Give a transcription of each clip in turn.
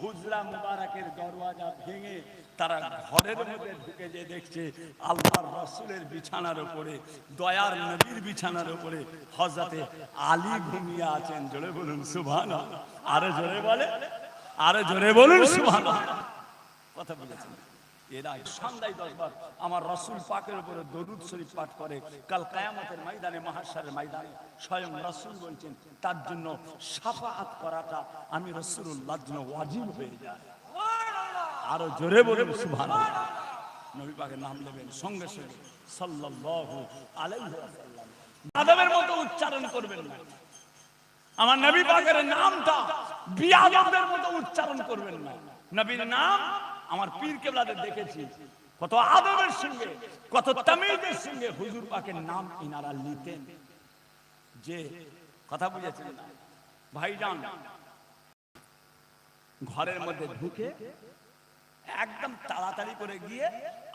হুজরা মুবারকের দরওয়াজা ভেঙে তারা ঘরের মধ্যে ঢুকে যে দেখছে আল্লাহর রসুলের বিছানার উপরে, দয়ার নবীর বিছানার উপরে হজরতে আলী ঘুমিয়ে আছেন। জোরে বলুন সুভান আরে জোরে বলে, আরও জোরে বলুন সুভান কথা বলেছেন। আরও জোরে পাকের নাম সঙ্গে সঙ্গে সাল্লাল্লাহু আদমের মতো উচ্চারণ করবেন না। আমার নবী পাকের নামটা বিয়াদবদের মতো উচ্চারণ করবেন না। নবীর নাম আমার পীর কেবলাদের দেখেছি। কত আদবের সঙ্গে, কত তামিদের সঙ্গে হুজুর পাকের নাম ইনারা নিতেন যে কথা বুঝেছেন ভাইজান, ঘরের মধ্যে ঢুকে একদম তাড়াতাড়ি করে গিয়ে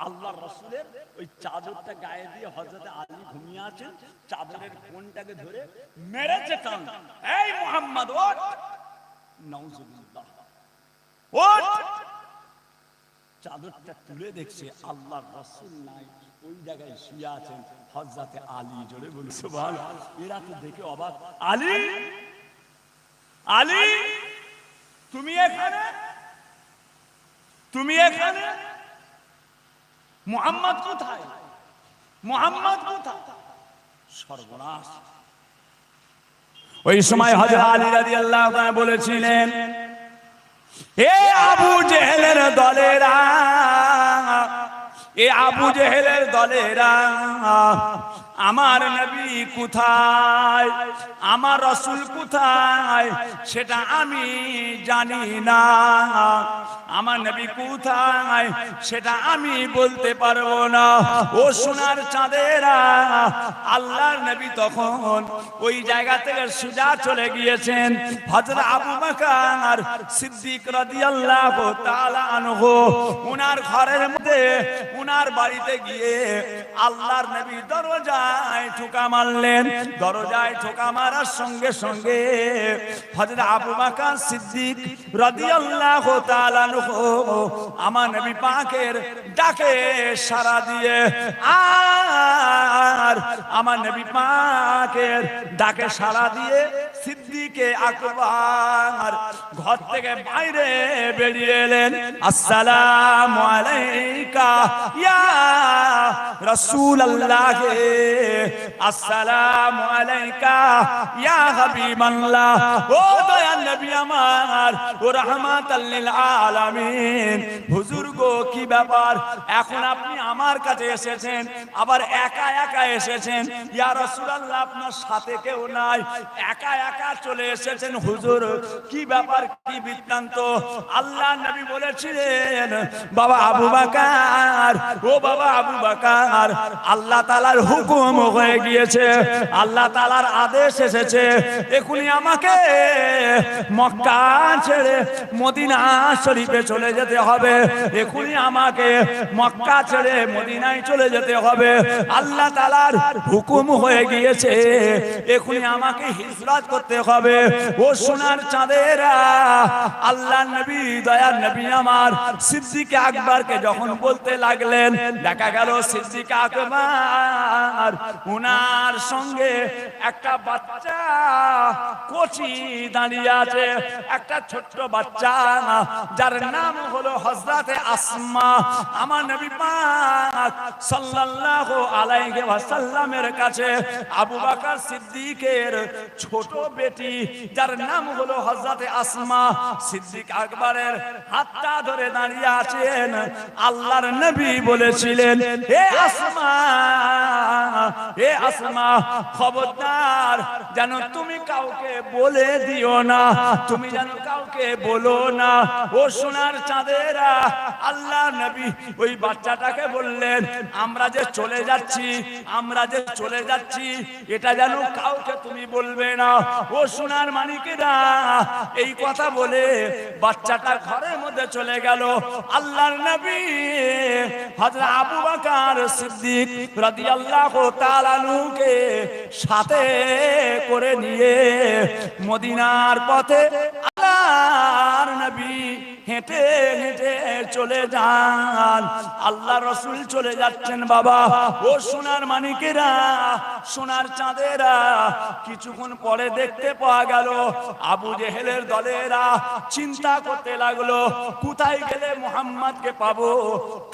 আল্লাহর রসুলের ওই চাদরটা গায়ে দিয়ে হজরতে আলী ঘুমিয়ে আছেন। চাদরের কোনটাকে ধরে মেরেছে টান এই মোহাম্মদ, ওঠ। নাউজুবিল্লাহ, ওঠ। চাদরটা তুলে দেখছে আল্লাহর রসুল নাই। ওই জায়গায় শুয়ে আছেন হজরতে আলী, জোরে বলি সুবহান এরা তো দেখে অবাক। আলী? আলী? তুমি এখানে? তুমি এখানে? মোহাম্মদ কোথায়? মোহাম্মদ কোথায়? সর্বনাশ। ওই সময় হযরত আলী রাদিয়াল্লাহু তাআলা বলেছিলেন এ আবু জেহেলের দলেরা এ আবু জেহেলের দলেরা আমার নবী কোথায়? আমার রসুল কোথায়? সেটা আমি জানি না। আমার নবী কোথায়? সেটা আমি বলতে পারব না। ও সোনার চাঁদেরা, আল্লাহর নবী তখন ওই জায়গা থেকে সুজা চলে গিয়েছেন। হযরত আবু বকর সিদ্দিক রাদিয়াল্লাহু তাআলা আনহু, উনার ঘরের মধ্যে ওনার বাড়িতে গিয়ে আল্লাহর নবী দরজায় ঠোকা মারলেন, দরজায় ঠোকা মারার সঙ্গে সঙ্গে হযরত আবু বকর সিদ্দিক রাদিয়াল্লাহু তাআলা আমার নবী পাকের ডাকে সাড়া দিয়ে, আর আমার নবী পাকের ডাকে সাড়া দিয়ে সিদ্দিকে আকবর ঘর থেকে বাইরে বেরিয়ে এলেন, আসসালামু আলাইকা ইয়া রাসূলুল্লাহ। আসসালামু আলাইকা ইয়া হাবিবাল্লাহ। ও দয়াল নবী আমার, ও রাহমাতাল্লিল আলামিন। হুজুর গো, কি ব্যাপার? এখন আপনি আমার কাছে এসেছেন, আবার একা একা এসেছেন। ইয়া রাসূলুল্লাহ, আপনার সাথে কেউ নাই। একা একা চলে এসেছেন, হুজুর। কি ব্যাপার, কি বৃত্তান্ত? আল্লাহ নবী বলেছিলেন, বাবা আবু বাকার, ও বাবা আবু বাকার, আল্লাহ তালার হুকুম হয়ে গিয়েছে, আল্লাহ তালার আদেশ এসেছে। এখনই আমাকে মক্কা ছেড়ে মদিনা শরীফে চলে যেতে হবে। এখনই আমাকে মক্কা ছেড়ে মদিনায় চলে যেতে হবে। আল্লাহ তালার হুকুম হয়ে গিয়েছে। এখনই আমাকে হিজরত করতে হবে। ও সোনার চাঁদেরা, আল্লাহ নবী, দয়ার নবী আমার সিদ্দিক আকবরকে যখন বলতে লাগলেন, দেখা গেল সিদ্দিক আকবর উনার সঙ্গে একটা বাচ্চা কচি দাঁড়িয়ে আছে। একটা ছোট্ট বাচ্চা যার নাম হলো হজরতে আসমা। আমার নবী পাক সাল্লাল্লাহু আলাইহি ওয়াসাল্লামের কাছে আবু বকর সিদ্দিকের ছোট বেটি, যার নাম হলো হজরতে আসমা। সিদ্দিক আকবরের হাতটা ধরে দাঁড়িয়ে আছেন। আল্লাহর নবী বলেছিলেন, হে আসমা হে আসমা, খবরদার, যেন তুমি কাউকে বলে দিও না। তুমি যেন কাউকে বলো না। ও সোনার চাঁদেরা, আল্লাহ নবী ওই বাচ্চাটাকে বললেন, আমরা যে চলে যাচ্ছি, আমরা যে চলে যাচ্ছি, এটা যেন কাউকে তুমি বলবে না। ও সোনার মানিকেরা, এই কথা বলে বাচ্চাটা ঘরের মধ্যে চলে গেল। আল্লাহর নবী হযরত আবু সিদ্দিক সাথে করে নিয়ে মদিনার পথে আল্লাহর নবী হেঁটে হেঁটে চলে যান। আল্লাহ রসুল চলে যাচ্ছেন, বাবা। ও সোনার মানিকেরা, সোনার চাঁদেরা, কিছুক্ষণ পরে দেখতে পাওয়া গেল, আবু জেহেলের দলেরা চিন্তা করতে লাগল, কোথায় গেলে মোহাম্মদকে পাবো?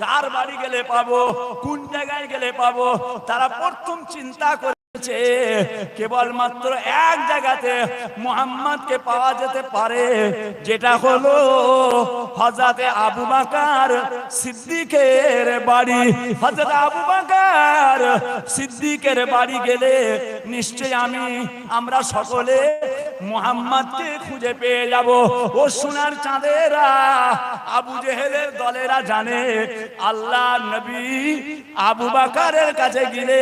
কার বাড়ি গেলে পাবো? কোন জায়গায় গেলে পাবো? তারা প্রথম চিন্তা করে কেবলমাত্র এক জায়গাতে মোহাম্মদকে পাওয়া যেতে পারে, যেটা হলো হজরতে আবু বাকার সিদ্দিকের বাড়ি। হজরত আবু বাকার সিদ্দিকের বাড়ি গেলে নিশ্চয় আমি, আমরা সকলে মোহাম্মদকে খুঁজে পেয়ে যাব। ও সোনার চাঁদেরা, আবু জেহেলের দলেরা জানে, আল্লাহ নবী আবু বাকারের কাছে গেলে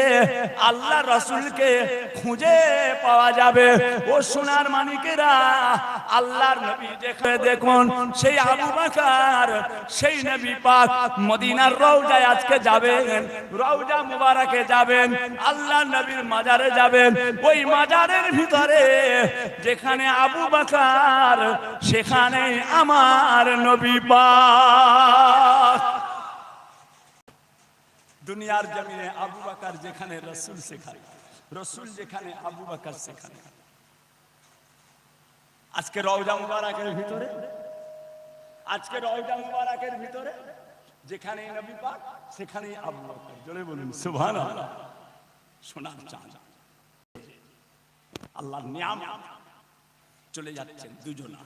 আল্লাহ রসুলকে খুঁজে পাওয়া যাবে। ও সোনার মানিকেরা, আল্লাহর নবী দেখে দেখুন, সেই আবু বাকার, সেই নবী পাক মদিনার রওজায় আজকে যাবেন, রওজা মুবারকে যাবেন, আল্লাহ নবীর মাজারে যাবেন। ওই মাজারের ভিতরে, যেখানে আবু বাকার, সেখানে আমার নবী পাক। দুনিয়ার জমিনে আবু বাকার যেখানে রসুল সেখানে, রসুল যেখানে, আবু বাকার সেখানে। আজকে রওজা মুবারকের ভিতরে, আজকে রওজা মুবারকের ভিতরে, যেখানে নবী পাক, সেখানেই আবু বকর। জোরে বলুন, সুবহানাল্লাহ। সোনার চাঁদ আল্লাহর নিয়াম। চলে যাচ্ছেন দুজনা।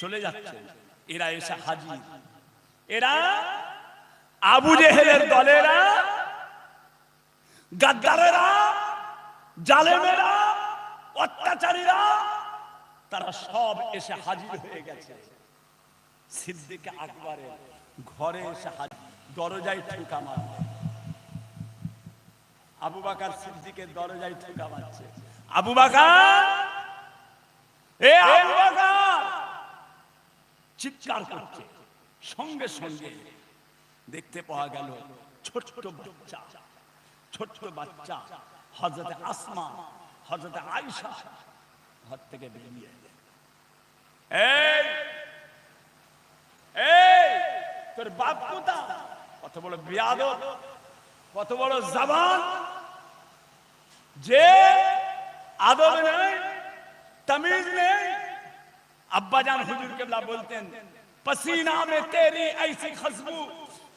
চলে যাচ্ছেন। এরা এসে হাজির। এরা আবু জেহেলের দলেরা, গাদ্দারেরা, জালেমেরা, অত্যাচারীরা, তারা সব এসে হাজির হয়ে গেছে। সিদ্দিকে আকবরের ঘরে এসে হাজির। দরজায় ঠুকা মারছে। আবু বাকার সিদ্দিকের দরজায় ঠুকা মারছে। আবু বাকার? এ আবু বাকার! চিৎকার করছে। সঙ্গে সঙ্গে দেখতে পাওয়া গেল ছোট বাচ্চা। ছোট ছোট বাচ্চা হজরত আসমা হজরত আয়সা ঘর থেকে বেরিয়ে। এই এই, তোর বাপ কোথা কত বড় বিয়াদব, কত বড় জবান। যে ادب نہیں تمیز نہیں ابا جان حضور قبلہ بولتے ہیں، پسینہ میں تیری ایسی خصبو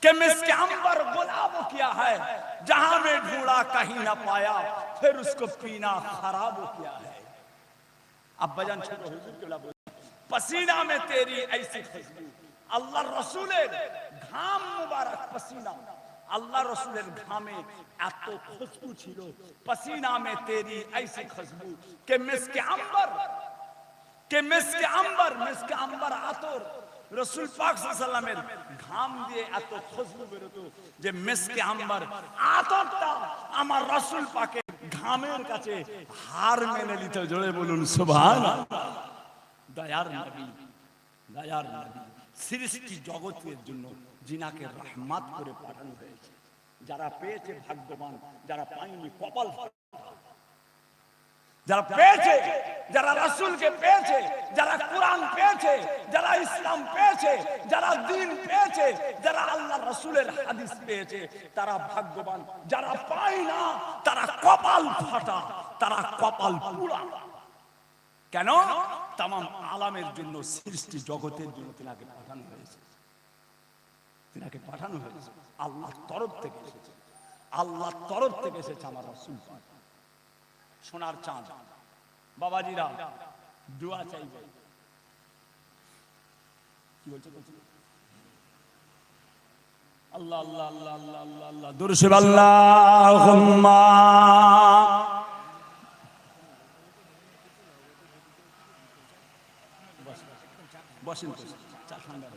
کہ میں اس کے عمبر گلاب کیا ہے، جہاں میں ڈھونڈا کہیں نہ پایا، پھر اس کو پینا خراب کیا ہے۔ ابا جان چھوڑو حضور قبلہ بولتے ہیں، پسینہ میں تیری ایسی خصبو اللہ رسول گھام مبارک پسینہ۔ مبارک আল্লাহ রসুলের ঘামে এত খুশবু ছিল, পসিনা মে তেরি ऐसी খুশবু, কে মিসকে আম্বর, কে মিসকে আম্বর মিসকে আম্বর আতর। রসুল পাক সাল্লামের ঘাম দিয়ে এত খুশবু বেরোতো যে মিসকে আম্বর আতরটা আমার রসুল পাকে ঘামের কাছে হার মেনে নিত জোরে বলুন সুবহান দয়ার নবী দয়ার নবী, সৃষ্টি জগতের জন্য জিনাকে রহমাত করে পাঠানো হয়েছে। যারা পেয়েছে ভাগ্যবান, যারা পায়নি কপাল। যারা পেয়েছে, যারা রাসূলকে পেয়েছে, যারা কোরআন পেয়েছে, যারা ইসলাম পেয়েছে, যারা দিন পেয়েছে, যারা আল্লাহ রাসূলের হাদিস পেয়েছে, তারা ভাগ্যবান। যারা পায় না তারা কপাল ফাটা, তারা কপাল পুরা। কেন? তাম আলামের জন্য সৃষ্টি জগতের জন্য তিনাকে পাঠানো হয়েছে। তিনাকে পাঠানো হয়েছে। আল্লাহর তরফ থেকে এসেছে। আল্লাহর তরফ থেকে এসেছে আমার রাসূল। সোনার চাঁদ। বাবাজিরা, দোয়া চাইবে। কি বলছে? আল্লাহ আল্লাহ আল্লাহ আল্লাহ আল্লাহ আল্লাহ। দুরুশিব আল্লাহুম্মা। বসেন চা ঠান্ডা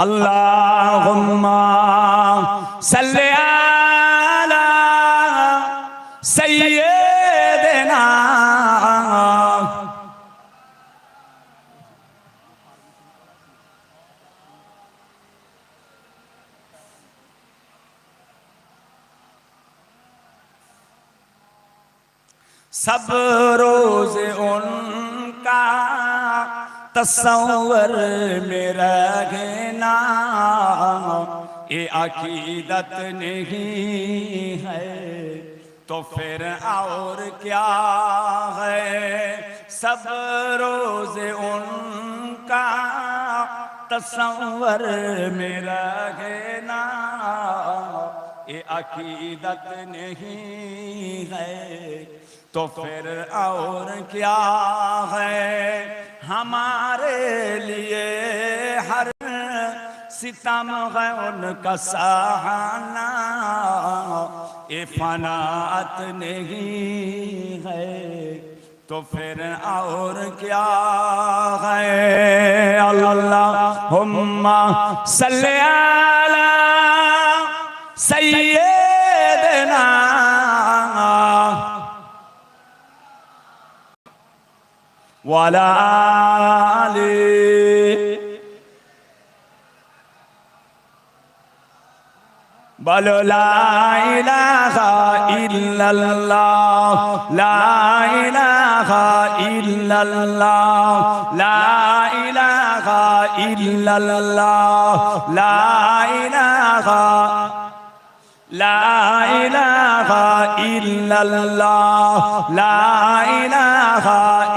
হোক। تصور میرا رہنا یہ عقیدت نہیں ہے۔ تو پھر اور کیا ہے؟ سب روز ان کا تصور میرا گنا یہ عقیدت نہیں ہے۔ تو پھر اور کیا ہے؟ ہمارے لیے ہر ستم ہے ان کا سہانا۔ اے فنات نہیں ہے تو پھر اور کیا ہے؟ اللہ، ہم صلی اللہ سید ওয়ালা আলী। বলো লাইলাহা ইল্লাল্লাহ লাইলাহা ইল্লাল্লাহ লাইলাহা ইল্লাল্লাহ লাইলাহা লাইলাহা ইল্লাল্লাহ লাইলাহা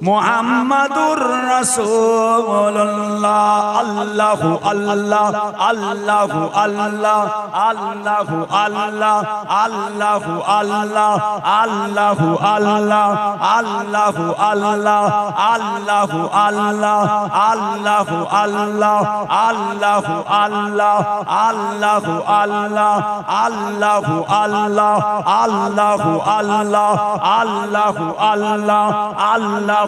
মোহাম্মদুর রাসূলুল্লাহ আল্লাহু আল্লাহ আল্লাহু আল্লাহ আল্লাহু আল্লাহ আল্লাহু আল্লাহ আল্লাহু আল্লাহ আল্লাহু আল্লাহ আল্লাহু আল্লাহ আল্লাহু আল্লাহ আল্লাহু আল্লাহ আল্লাহু আল্লাহ আল্লাহু আল্লাহ আল্লাহু আল্লাহ আল্লাহু আল্লাহ আল্লাহ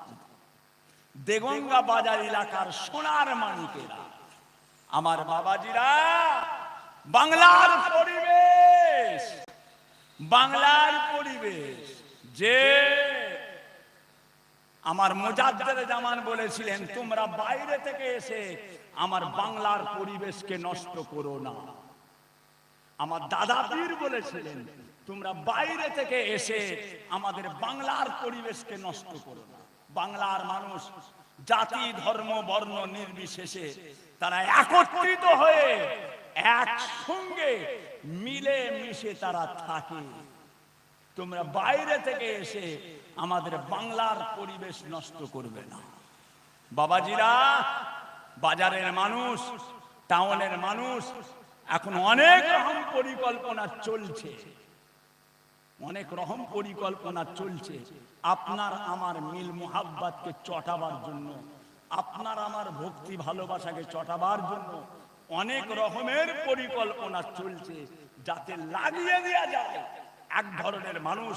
দেগঙ্গা বাজার এলাকার সোনার মানিকেরা আমার বাবাজিরা, বাংলার পরিবেশ বাংলার পরিবেশ, যে আমার মোজাদ্দের জামান বলেছিলেন, তোমরা বাইরে থেকে এসে আমার বাংলার পরিবেশকে নষ্ট করো না। আমার দাদা পীর বলেছিলেন, তোমরা বাইরে থেকে এসে আমাদের বাংলার পরিবেশকে নষ্ট করো না। বাংলার মানুষ, জাতি, ধর্ম, বর্ণ নির্বিশেষে তারা একত্রিত হয়ে একসঙ্গে মিলে মিশে তারা থাকে। তোমরা বাইরে থেকে এসে আমাদের বাংলার পরিবেশ নষ্ট করবে না। বাবাজিরা, বাজারের মানুষ, টাউনের মানুষ, এখন অনেক রকম পরিকল্পনা চলছে। অনেক রকম পরিকল্পনা চলছে। আপনার আমার মিল মোহাব্বাতকে চটাবার জন্য, আপনার আমার ভক্তি ভালোবাসাকে চটাবার জন্য অনেক রকমের পরিকল্পনা চলছে যাতে লাগিয়ে দেওয়া যায়। এক ধরনের মানুষ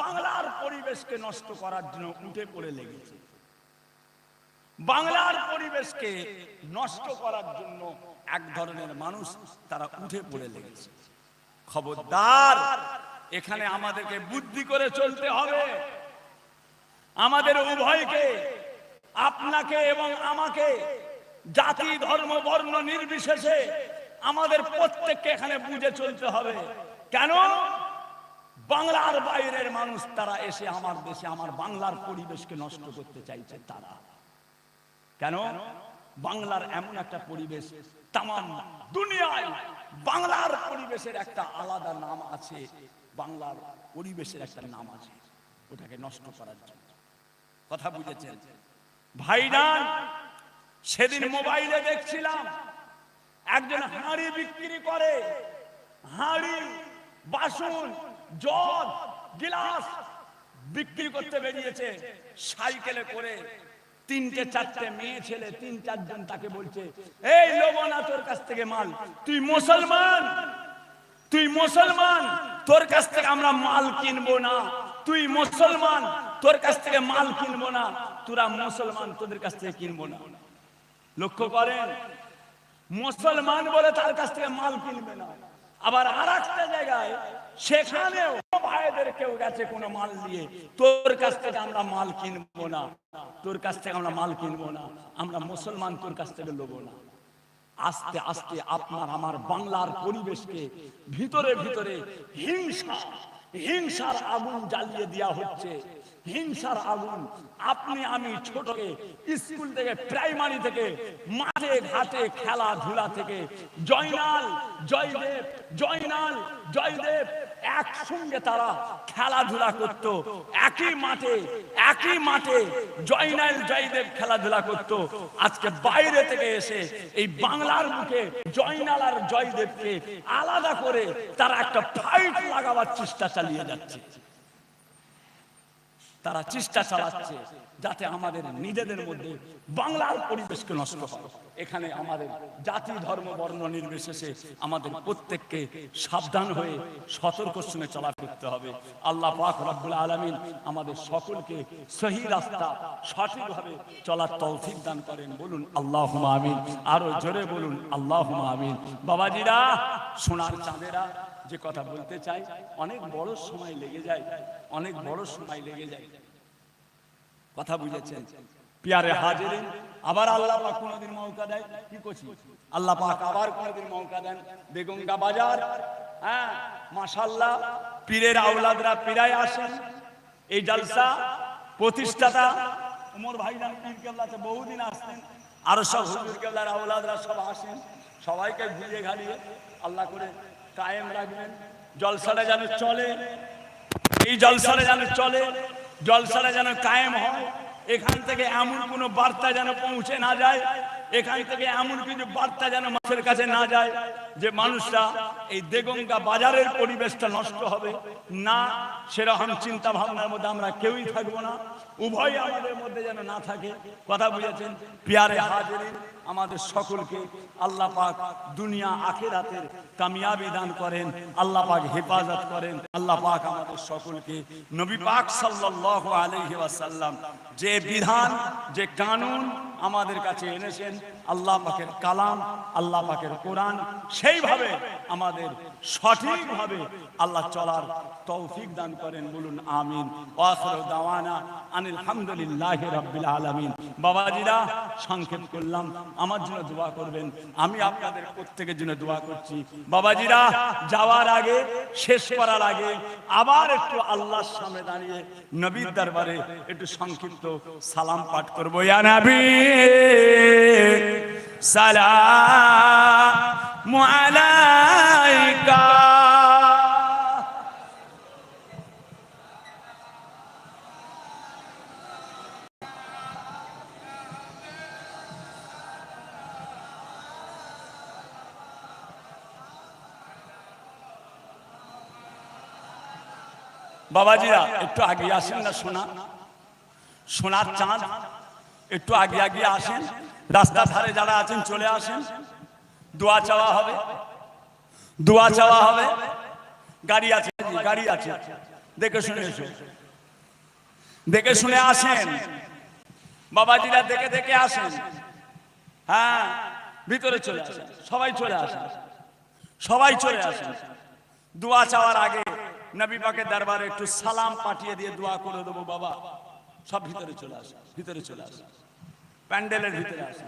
বাংলার পরিবেশকে নষ্ট করার জন্য উঠে পড়ে লেগেছে। বাংলার পরিবেশকে নষ্ট করার জন্য এক ধরনের মানুষ তারা উঠে পড়ে লেগেছে। খবরদার এখানে আমাদেরকে বুদ্ধি করে চলতে হবে। আমাদের উভয়কে, আপনাকে এবং আমাকে, জাতি, ধর্ম, বর্ণ নির্বিশেষে আমাদের প্রত্যেককে এখানে বুঝে চলতে হবে। কেন? বাংলার বাইরের মানুষ তারা এসে আমার দেশে, আমার বাংলার পরিবেশকে নষ্ট করতে চাইছে তারা। কেন? বাংলার এমন একটা পরিবেশ তাম দুনিয়ায় বাংলার পরিবেশের একটা আলাদা নাম আছে বাংলার পরিবেশের একটা নাম আছে, ওটাকে নষ্ট করার জন্য। কথা বুঝেছেন? ভাইজান, সেদিন মোবাইলে দেখছিলাম, একজন হাঁড়ি বিক্রি করে, হাঁড়ি, বাসন, জগ, গিলাস বিক্রি করতে বেরিয়েছে, সাইকেলে করে তিনটে, চারটে মেয়ে ছেলে, তিন, চারজন তাকে বলছে, এই লোবনা, তোর কাছ থেকে মাল, তুই মুসলমান? তুই মুসলমান, তোর কাছ থেকে আমরা মাল কিনবো না। তুই মুসলমান, তোর কাছ থেকে মাল কিনবো না। তোরা মুসলমান, তোদের কাছ থেকে কিনবো না। লক্ষ্য করেন, মুসলমান বলে তার কাছ থেকে মাল কিনবে না। আবার আর একটা জায়গায়, সেখানেও ভাইদের কেউ গেছে কোনো মাল নিয়ে। তোর কাছ থেকে আমরা মাল কিনবো না। তোর কাছ থেকে আমরা মাল কিনবো না। আমরা মুসলমান, তোর কাছ থেকে লোবো না। আস্তে আস্তে আপনার আমার বাংলার পরিবেশকে ভিতরে ভিতরে হিংসা, হিংসার আগুন জ্বালিয়ে দেওয়া হচ্ছে। হিংসার আগুন আপনি আমি ছোটকে স্কুল থেকে, প্রাইমারি থেকে, মাঠে ঘাটে, খেলাধুলা থেকে, জয়নাল, জয়দেব জয়নাল, জয়দেব একসঙ্গে তারা খেলাধুলা করত। একই মাঠে একই মাঠে জয়নাল জয়দেব খেলাধুলা করত। আজকে বাইরে থেকে এসে এই বাংলার মুখে জয়নাল আর জয়দেবকে আলাদা করে তারা একটা ফাইট লাগাবার চেষ্টা চালিয়ে যাচ্ছে। তারা চেষ্টা চালাচ্ছে যাতে আমাদের নিজেদের মধ্যে বাংলার পরিবেশকে নষ্ট হয়। এখানে আমাদের জাতি, ধর্ম, বর্ণ নির্বিশেষে আমাদের প্রত্যেককে সাবধান হয়ে সতর্ক সঙ্গে চলা করতে হবে। আল্লাহ পাক রব্বুল আলামিন আমাদের সকলকে সহি রাস্তা সঠিকভাবে চলার তৌফিক দান করেন। বলুন আল্লাহ আমিন। আরও জোরে বলুন আল্লাহ আমিন। বাবাজিরা, সোনার চাঁদেরা যে কথা বলতে চাই, অনেক বড় সময় লেগে যায়, অনেক বড় সময় লেগে যায়। কথা বুঝেছেন? পিয়ারে হাজিরিন, আবার আল্লাহ পাক কোনদিন মৌকা দেয়? কি করছি? আল্লাহ পাক আবার কোনদিন মৌকা দেন। বেগঙ্গা বাজার হ্যাঁ মাশাল্লাহ পীরের আওলাদরা পীরায় আসেন। এই জলসা, প্রতিষ্ঠাতা উমর ভাইজান পীর কেবলাতে বহুদিন আসতেন। আরও সব হুজুর কেবলার আওলাদরা সব আসেন। সবাইকে ঘুরিয়ে ঘাড়িয়ে আল্লাহ করে কায়েম রাখবেন। জলসাটা যেন চলে। এই জলসাটা যেন চলে। জলসাটা যেন কায়েম হয়। এখান থেকে এমন কোনো বার্তা যেন পৌঁছে না যায়। এখান থেকে এমন কিছু বার্তা যেন মানুষের কাছে না যায় যে মানুষরা এই দেগঙ্গা বাজারের পরিবেশটা নষ্ট হবে। না, সেরকম চিন্তা ভাবনার মধ্যে আমরা কেউই থাকব না। উভয় আমাদের মধ্যে যেন না থাকে। কথা বুঝেছেন? পিয়ারে হাজির আমাদের সকলকে আল্লাহ পাক দুনিয়া আখেরাতের কামিয়াবি দান করেন, আল্লাহ পাক হেফাজত করেন, আল্লাহ পাক আমাদের সকলকে নবী পাক সাল্লাল্লাহু আলাইহি ওয়াসাল্লাম যে বিধান, যে কানুন আমাদের কাছে এনেছেন, আল্লাহ পাকের কালাম, আল্লাহ পাকের কোরআন, সেইভাবে আমাদের সঠিকভাবে আল্লাহ চলার তৌফিক দান করেন, বলুন আমিন। দাওয়ানা আনিল হামদুলিল্লাহি রাব্বিল আলামিন। বাবাজিরা, সংক্ষেপ করলাম, আমার জন্য দোয়া করবেন, আমি আপনাদের প্রত্যেকের জন্য দোয়া করছি। বাবাজিরা, যাওয়ার আগে, শেষ করার আগে, আবার একটু আল্লাহর সামনে দাঁড়িয়ে নবীর দরবারে একটু সংক্ষিপ্ত সালাম পাঠ করব। ইয়া নবী, সালাম আলাইকা। বাবাজিরা, একটু আগে আসেন না সোনা? সোনার চাঁদ, একটু আগে আগে আসেন। রাস্তার ধারে যারা আছেন, চলে আসেন। দোয়া চাওয়া হবে। দোয়া চাওয়া হবে। গাড়ি আছে গাড়ি আছে। দেখে শুনে এসো। দেখে শুনে আসেন। বাবাজিরা দেখে দেখে আসেন। হ্যাঁ ভিতরে চলে আসেন। সবাই চলে আসেন। সবাই চলে আসেন। দোয়া চাওয়ার আগে নবী পাকের দরবারে একটু সালাম পাঠিয়ে দিয়ে দোয়া করে দেবো বাবা। সব ভিতরে চলে আসে, ভিতরে চলে আসে। প্যান্ডেলের ভিতরে আসে।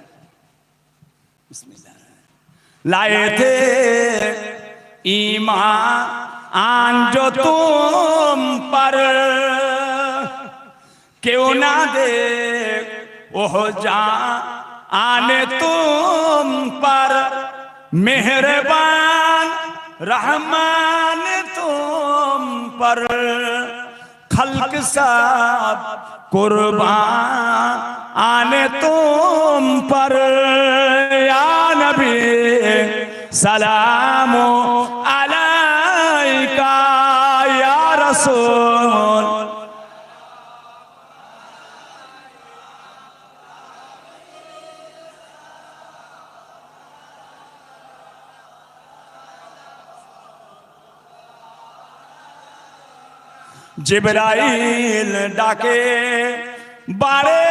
লাইতে থে ইমা আন যো তুম পর, কেউ না দে ওহ যা আনে তুম পর। মেহরবান, রহমান পর خلق سب قربان آنے تم پر یا نبی سلام علیکہ یا رسول জিবরাইল ডাকে, বারে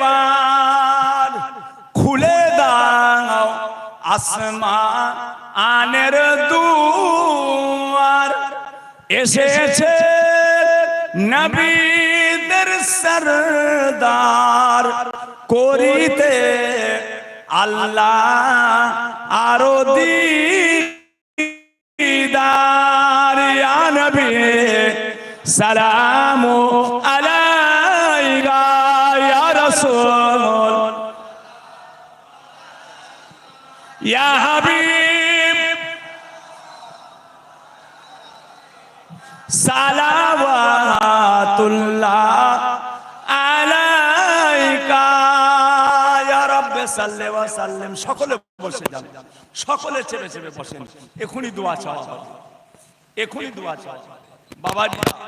বার খুলে দাও আসমা আনের দুয়ার। এসেছে নবীদের সরদার করিতে আল্লাহ আরও দিদার। নবী। সালামু আলাইকা সকলে বসে যান। সকলে চেপে চেপে বসেন। এখনি দোয়া চাওয়া। হবে এখনি দোয়া চাওয়া। হবে